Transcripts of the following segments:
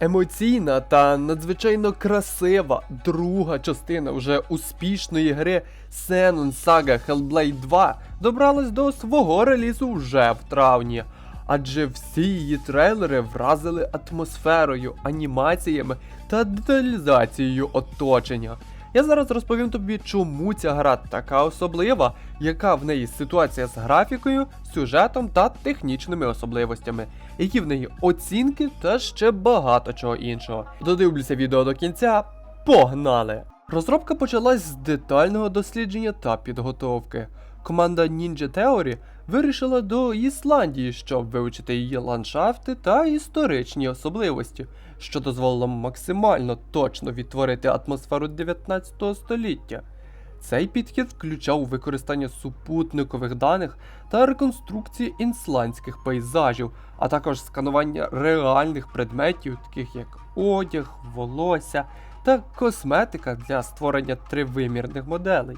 Емоційна та надзвичайно красива друга частина вже успішної гри Xenon Saga Hellblade 2 добралась до свого релізу вже в травні. Адже всі її трейлери вразили атмосферою, анімаціями та деталізацією оточення. Я зараз розповім тобі, чому ця гра така особлива, яка в неї ситуація з графікою, сюжетом та технічними особливостями, які в неї оцінки та ще багато чого іншого. Додивлюся відео до кінця. Погнали! Розробка почалась з детального дослідження та підготовки. Команда Ninja Theory вирішила до Ісландії, щоб вивчити її ландшафти та історичні особливості, що дозволило максимально точно відтворити атмосферу 19 століття. Цей підхід включав використання супутникових даних та реконструкції ісландських пейзажів, а також сканування реальних предметів, таких як одяг, волосся та косметика для створення тривимірних моделей.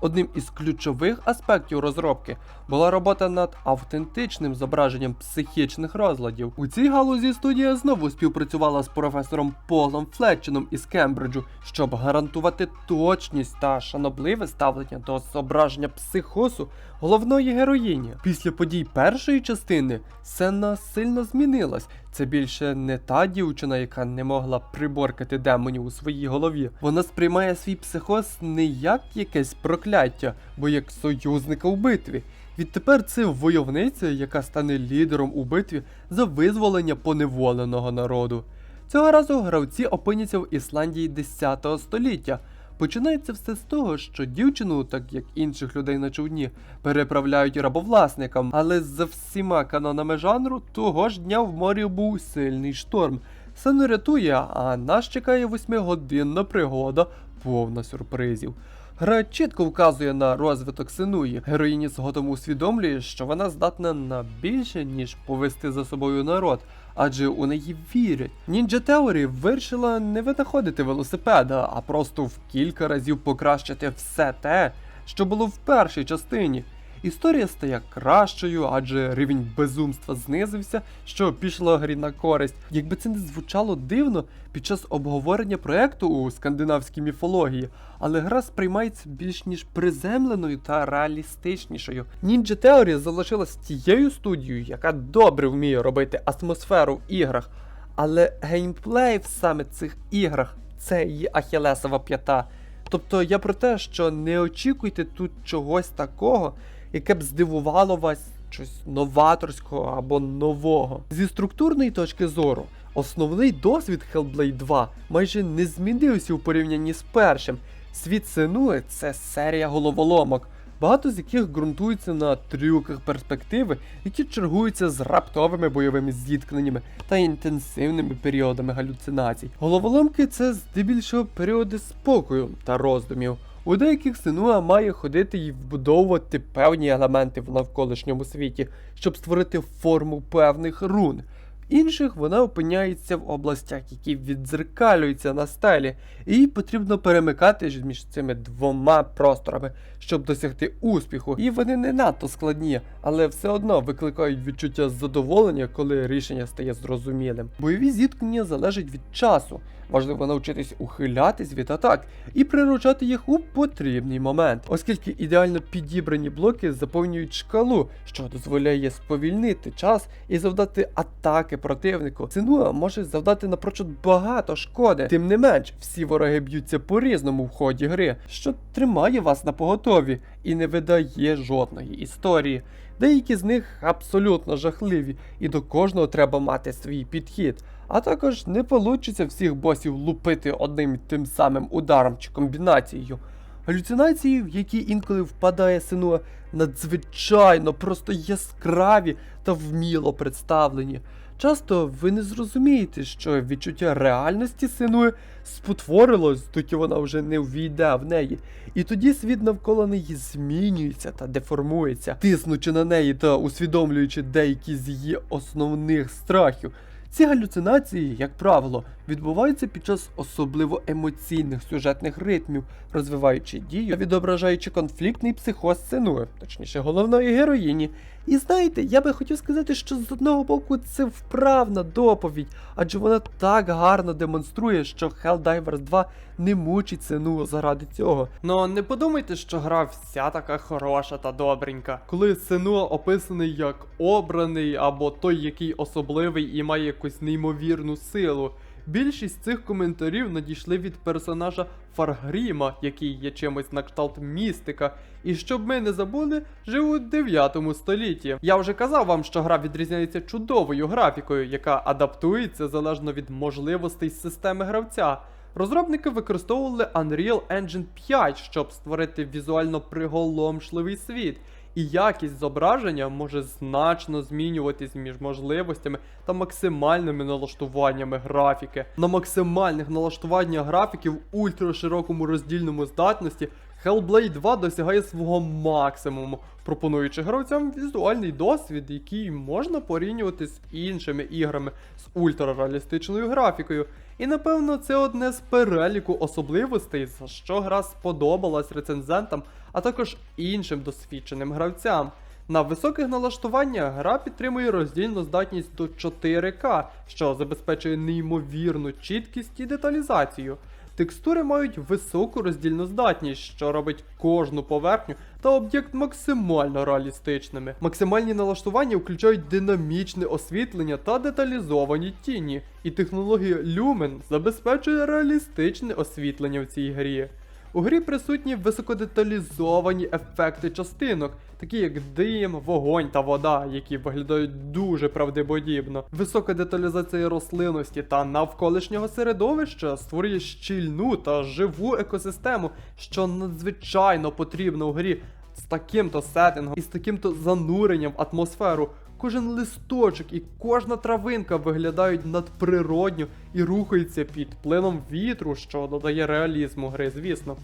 Одним із ключових аспектів розробки була робота над автентичним зображенням психічних розладів. У цій галузі студія знову співпрацювала з професором Полом Флетченом із Кембриджу, щоб гарантувати точність та шанобливе ставлення до зображення психосу головної героїні. Після подій першої частини сцена сильно змінилась. Це більше не та дівчина, яка не могла приборкати демонів у своїй голові. Вона сприймає свій психоз не як якесь прокляття, бо як союзника у битві. Відтепер це войовниця, яка стане лідером у битві за визволення поневоленого народу. Цього разу гравці опиняться в Ісландії 10 століття. Починається все з того, що дівчину, так як інших людей на човні, переправляють рабовласникам, але за всіма канонами жанру того ж дня в морі був сильний шторм. Сцену рятує, а нас чекає восьмигодинна пригода, повна сюрпризів. Гра чітко вказує на розвиток Синуї. Героїні згодом усвідомлює, що вона здатна на більше, ніж повести за собою народ, адже у неї вірять. Ninja Theory вирішила не винаходити велосипеда, а просто в кілька разів покращити все те, що було в першій частині. Історія стає кращою, адже рівень безумства знизився, що пішло грі на користь. Якби це не звучало дивно під час обговорення проекту у скандинавській міфології, але гра сприймається більш ніж приземленою та реалістичнішою. Ninja Theory залишилась тією студією, яка добре вміє робити атмосферу в іграх, але геймплей в саме цих іграх це її ахілесова п'ята. Тобто я про те, що не очікуйте тут чогось такого, яке б здивувало вас щось новаторського або нового. Зі структурної точки зору, основний досвід Hellblade 2 майже не змінився у порівнянні з першим. Світ Сенуи це серія головоломок, багато з яких ґрунтуються на трюках перспективи, які чергуються з раптовими бойовими зіткненнями та інтенсивними періодами галюцинацій. Головоломки це здебільшого періоди спокою та роздумів. У деяких Сенуа має ходити і вбудовувати певні елементи в навколишньому світі, щоб створити форму певних рун. Інших вона опиняється в областях, які віддзеркалюються на стелі, і їй потрібно перемикати між цими двома просторами, щоб досягти успіху. І вони не надто складні, але все одно викликають відчуття задоволення, коли рішення стає зрозумілим. Бойові зіткнення залежать від часу. Важливо навчитись ухилятись від атак і приручати їх у потрібний момент, оскільки ідеально підібрані блоки заповнюють шкалу, що дозволяє сповільнити час і завдати атаки противнику. Синуа може завдати напрочуд багато шкоди. Тим не менш, всі вороги б'ються по-різному в ході гри, що тримає вас на поготові і не видає жодної історії. Деякі з них абсолютно жахливі, і до кожного треба мати свій підхід. А також не вийде всіх босів лупити одним тим самим ударом чи комбінацією. Галюцинації, в які інколи впадає Синуа, надзвичайно просто яскраві та вміло представлені. Часто ви не зрозумієте, що відчуття реальності Синуи спотворилось, доки вона вже не ввійде в неї, і тоді світ навколо неї змінюється та деформується, тиснучи на неї та усвідомлюючи деякі з її основних страхів. Ці галюцинації, як правило, відбуваються під час особливо емоційних сюжетних ритмів, розвиваючи дію відображаючи конфліктний психоз Сенуи, точніше головної героїні. І знаєте, я би хотів сказати, що з одного боку це вправна доповідь, адже вона так гарно демонструє, що Helldivers 2 не мучить Сенуо заради цього. Ну не подумайте, що гра вся така хороша та добренька. Коли Сенуо описаний як обраний або той, який особливий і має якусь неймовірну силу. Більшість цих коментарів надійшли від персонажа Фаргріма, який є чимось на кшталт містика, і щоб ми не забули, жив у 9 столітті. Я вже казав вам, що гра відрізняється чудовою графікою, яка адаптується залежно від можливостей системи гравця. Розробники використовували Unreal Engine 5, щоб створити візуально приголомшливий світ. І якість зображення може значно змінюватись між можливостями та максимальними налаштуваннями графіки. На максимальних налаштуваннях графіки в ультраширокому роздільному здатності Hellblade 2 досягає свого максимуму, пропонуючи гравцям візуальний досвід, який можна порівнювати з іншими іграми з ультрареалістичною графікою. І напевно це одне з переліку особливостей, за що гра сподобалась рецензентам, а також іншим досвідченим гравцям. На високих налаштуваннях гра підтримує роздільну здатність до 4К, що забезпечує неймовірну чіткість і деталізацію. Текстури мають високу роздільну здатність, що робить кожну поверхню та об'єкт максимально реалістичними. Максимальні налаштування включають динамічне освітлення та деталізовані тіні, і технологія Lumen забезпечує реалістичне освітлення в цій грі. У грі присутні високодеталізовані ефекти частинок, такі як дим, вогонь та вода, які виглядають дуже правдеподібно. Висока деталізація рослинності та навколишнього середовища створює щільну та живу екосистему, що надзвичайно потрібно у грі з таким-то сеттингом і з таким-то зануренням в атмосферу. Кожен листочок і кожна травинка виглядають надприродньо і рухаються під плином вітру, що додає реалізму гри, звісно.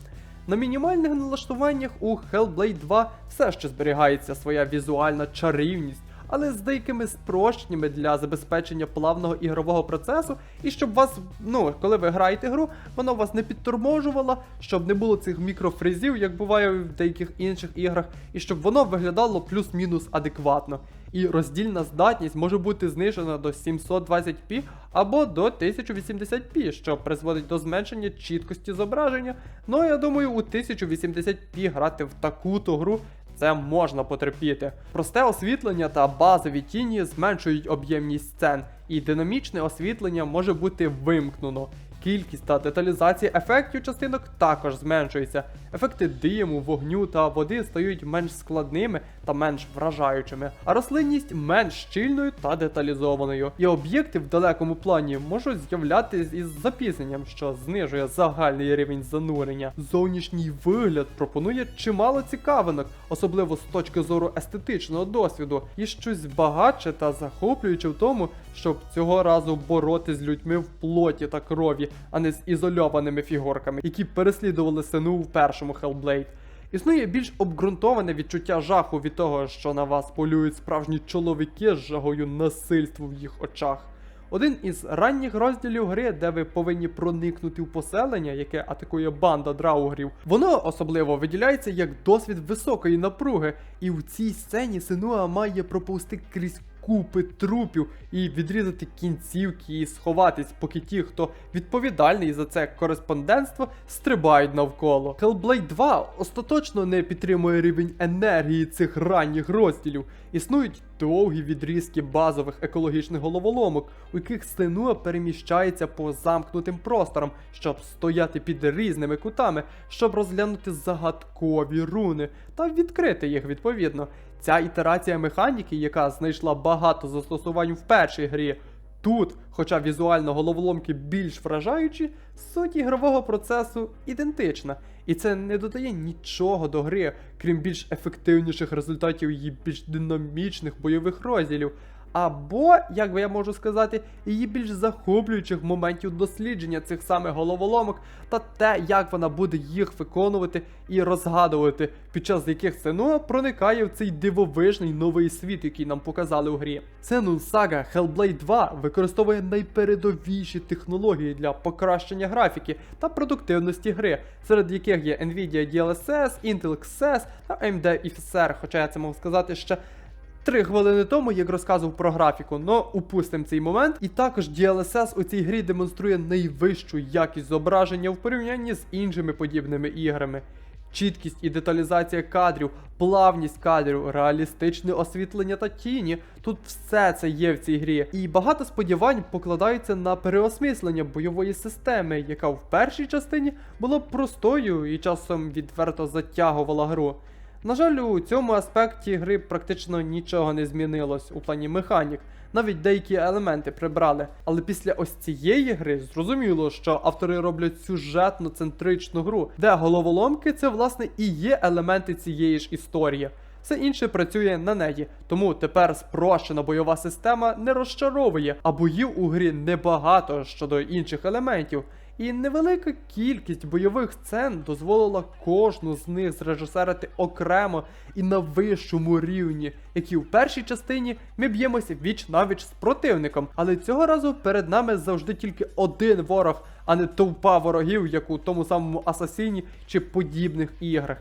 На мінімальних налаштуваннях у Hellblade 2 все ще зберігається своя візуальна чарівність, але з деякими спрощеннями для забезпечення плавного ігрового процесу, і щоб вас, ну, коли ви граєте гру, воно вас не підторможувало, щоб не було цих мікрофризів, як буває в деяких інших іграх, і щоб воно виглядало плюс-мінус адекватно. І роздільна здатність може бути знижена до 720p або до 1080p, що призводить до зменшення чіткості зображення. Ну я думаю, у 1080p грати в таку-то гру це можна потерпіти. Просте освітлення та базові тіні зменшують об'ємність сцен, і динамічне освітлення може бути вимкнено. Кількість та деталізація ефектів частинок також зменшується. Ефекти диму, вогню та води стають менш складними та менш вражаючими, а рослинність менш щільною та деталізованою. І об'єкти в далекому плані можуть з'являтися із запізненням, що знижує загальний рівень занурення. Зовнішній вигляд пропонує чимало цікавинок, особливо з точки зору естетичного досвіду, і щось багатше та захоплююче в тому, щоб цього разу бороти з людьми в плоті та крові, а не з ізольованими фігурками, які переслідували сину в першому Hellblade. Існує більш обґрунтоване відчуття жаху від того, що на вас полюють справжні чоловіки з жагою насильства в їх очах. Один із ранніх розділів гри, де ви повинні проникнути в поселення, яке атакує банда драугрів, воно особливо виділяється як досвід високої напруги, і в цій сцені Синуа має проповсти крізь купи трупів і відрізати кінцівки і сховатись, поки ті, хто відповідальний за це кореспондентство, стрибають навколо. Hellblade 2 остаточно не підтримує рівень енергії цих ранніх розділів. Існують довгі відрізки базових екологічних головоломок, у яких Сенуа переміщається по замкнутим просторам, щоб стояти під різними кутами, щоб розглянути загадкові руни та відкрити їх відповідно. Ця ітерація механіки, яка знайшла багато застосувань в першій грі, тут, хоча візуально головоломки більш вражаючі, суть ігрового процесу ідентична. І це не додає нічого до гри, крім більш ефективніших результатів її більш динамічних бойових розділів. Або, як би я можу сказати, її більш захоплюючих моментів дослідження цих самих головоломок та те, як вона буде їх виконувати і розгадувати, під час яких Сенуа проникає в цей дивовижний новий світ, який нам показали у грі. Xenon Saga Hellblade 2 використовує найпередовіші технології для покращення графіки та продуктивності гри, серед яких є Nvidia DLSS, Intel XS та AMD FSR, хоча я це мав сказати ще Три хвилини тому, як розказував про графіку, но упустимо цей момент. І також DLSS у цій грі демонструє найвищу якість зображення в порівнянні з іншими подібними іграми. Чіткість і деталізація кадрів, плавність кадрів, реалістичне освітлення та тіні. Тут все це є в цій грі. І багато сподівань покладаються на переосмислення бойової системи, яка в першій частині була простою і часом відверто затягувала гру. На жаль, у цьому аспекті гри практично нічого не змінилось у плані механік. Навіть деякі елементи прибрали. Але після ось цієї гри зрозуміло, що автори роблять сюжетно центричну гру, де головоломки це власне і є елементи цієї ж історії. Все інше працює на неї, тому тепер спрощена бойова система не розчаровує, а боїв у грі небагато щодо інших елементів. І невелика кількість бойових сцен дозволила кожну з них зрежисерити окремо і на вищому рівні, які в першій частині ми б'ємося віч навіч з противником. Але цього разу перед нами завжди тільки один ворог, а не товпа ворогів, як у тому самому Асасіні чи подібних іграх.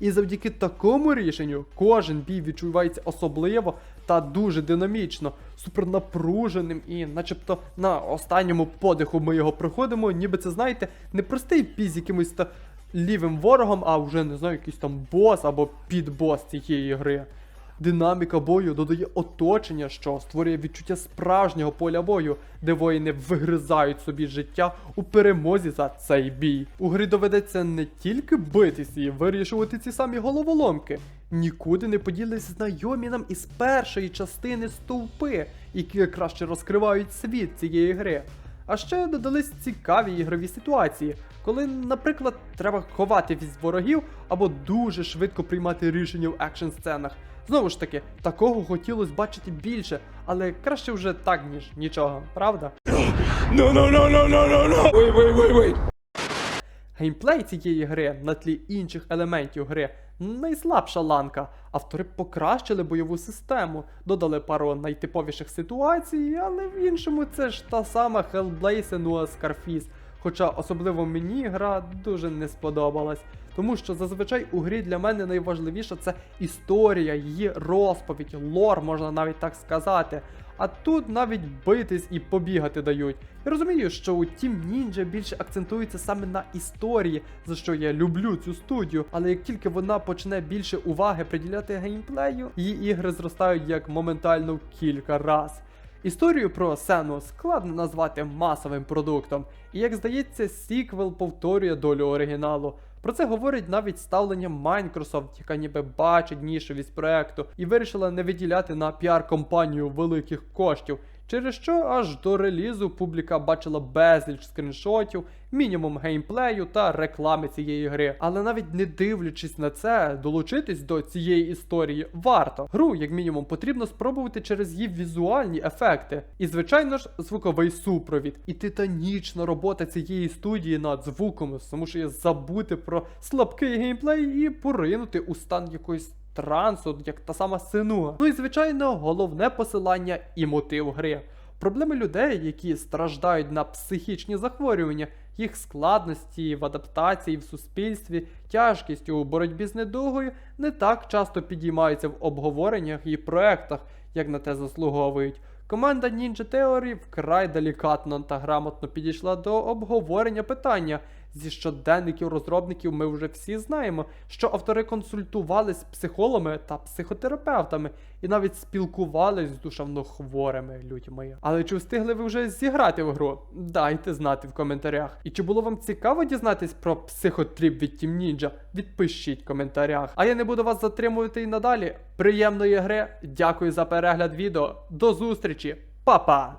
І завдяки такому рішенню кожен бій відчувається особливо та дуже динамічно, супернапруженим і начебто на останньому подиху ми його проходимо, ніби це, знаєте, не простий бій з якимось та лівим ворогом, а вже не знаю, якийсь там бос або підбос цієї гри. Динаміка бою додає оточення, що створює відчуття справжнього поля бою, де воїни вигризають собі життя у перемозі за цей бій. У грі доведеться не тільки битися і вирішувати ці самі головоломки. Нікуди не поділись знайомі нам із першої частини стовпи, які краще розкривають світ цієї гри. А ще додались цікаві ігрові ситуації, коли, наприклад, треба ховатись від ворогів або дуже швидко приймати рішення в екшн сценах. Знову ж таки, такого хотілося бачити більше, але краще вже так, ніж нічого, правда? No, no, no, no, no, no, no. Wait, wait, wait, wait. Геймплей цієї гри на тлі інших елементів гри найслабша ланка. Автори покращили бойову систему, додали пару найтиповіших ситуацій, але в іншому це ж та сама Hellblade Senua Scarface. Хоча особливо мені гра дуже не сподобалась. Тому що зазвичай у грі для мене найважливіше це історія, її розповідь, лор, можна навіть так сказати. А тут навіть битись і побігати дають. Я розумію, що у Team Ninja більше акцентується саме на історії, за що я люблю цю студію. Але як тільки вона почне більше уваги приділяти геймплею, її ігри зростають як моментально кілька раз. Історію про Сену складно назвати масовим продуктом, і як здається, сіквел повторює долю оригіналу. Про це говорить навіть ставлення Microsoft, яка ніби бачить нішевість проекту і вирішила не виділяти на піар-компанію великих коштів. Через що аж до релізу публіка бачила безліч скріншотів, мінімум геймплею та реклами цієї гри. Але навіть не дивлячись на це, долучитись до цієї історії варто. Гру, як мінімум, потрібно спробувати через її візуальні ефекти. І, звичайно ж, звуковий супровід. І титанічна робота цієї студії над звуком змушує забути про слабкий геймплей і поринути у стан якоїсь трансу, як та сама Сенуа. Ну і звичайно, головне посилання і мотив гри. Проблеми людей, які страждають на психічні захворювання, їх складності в адаптації в суспільстві, тяжкість у боротьбі з недугою не так часто підіймаються в обговореннях і проектах, як на те заслуговують. Команда Ninja Theory вкрай делікатно та грамотно підійшла до обговорення питання. Зі щоденників розробників ми вже всі знаємо, що автори консультувались з психологами та психотерапевтами і навіть спілкувались з душевно хворими людьми. Але чи встигли ви вже зіграти в гру? Дайте знати в коментарях. І чи було вам цікаво дізнатись про психотріп від Team Ninja? Відпишіть в коментарях. А я не буду вас затримувати і надалі. Приємної гри, дякую за перегляд відео. До зустрічі, Па-па!